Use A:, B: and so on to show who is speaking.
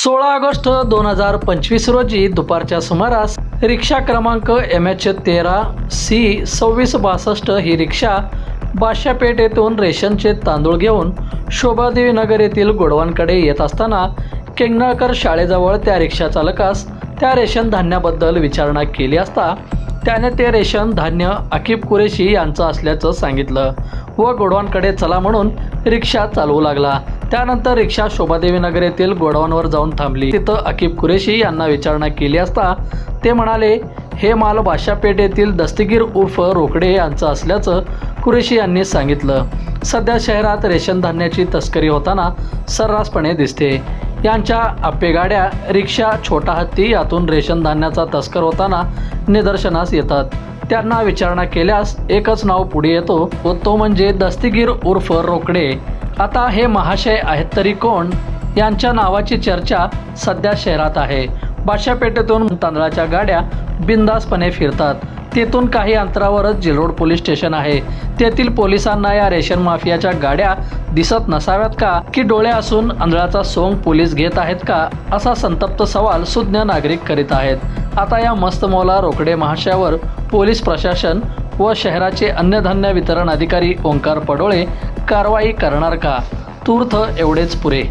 A: सोळा ऑगस्ट दोन हजार पंचवीस रोजी दुपारच्या सुमारास रिक्षा क्रमांक एम एच तेरा सी सव्वीस बासष्ट ही रिक्षा बादशापेठ येथून रेशनचे तांदूळ घेऊन शोभादेवी नगर येथील गोडवांकडे येत असताना किंगनळकर शाळेजवळ त्या रिक्षा चालकास त्या रेशन धान्याबद्दल विचारणा केली असता त्याने ते रेशन धान्य अकीब कुरेशी यांचं असल्याचं सांगितलं व गोडवांकडे चला म्हणून रिक्षा चालवू लागला. त्यानंतर रिक्षा शोभादेवी नगर येथील गोडाऊनवर जाऊन थांबली. तिथं अकीब कुरेशी यांना विचारणा केली असता ते म्हणाले हे माल बादशापेठ येथील दस्तगीर उर्फ रोकडे यांचं असल्याचं कुरेशी यांनी सांगितलं. सध्या शहरात रेशन धान्याची तस्करी होताना सर्रासपणे दिसते. यांच्या आप्पेगाड्या रिक्षा छोटा हत्ती यातून रेशन धान्याचा तस्कर होताना निदर्शनास येतात. त्यांना विचारणा केल्यास एकच नाव पुढे येतो व तो म्हणजे दस्तीगीर उर्फ रोकडे. आता हे महाशय आहेत तरी कोण? यांच्या नावाची चर्चा सध्या शहरात आहे. बादशापेठेतून तांदळाच्या गाड्या बिंदासपणे फिरतात. तेथून काही अंतरावरच जिलोड पोलीस स्टेशन आहे. तेथील पोलिसांना या रेशन माफियाच्या गाड्या दिसत नसाव्यात का? की डोळे असून आंधळाचा सोंग पोलीस घेत आहेत का? असा संतप्त सवाल सुज्ञ नागरिक करीत आहेत. आता या मस्तमौला रोकडे महाशयावर पोलीस प्रशासन व शहराचे अन्य धान्य वितरण अधिकारी ओंकार पडोळे कारवाई करणार का? तूर्थ एवढेच पुरे.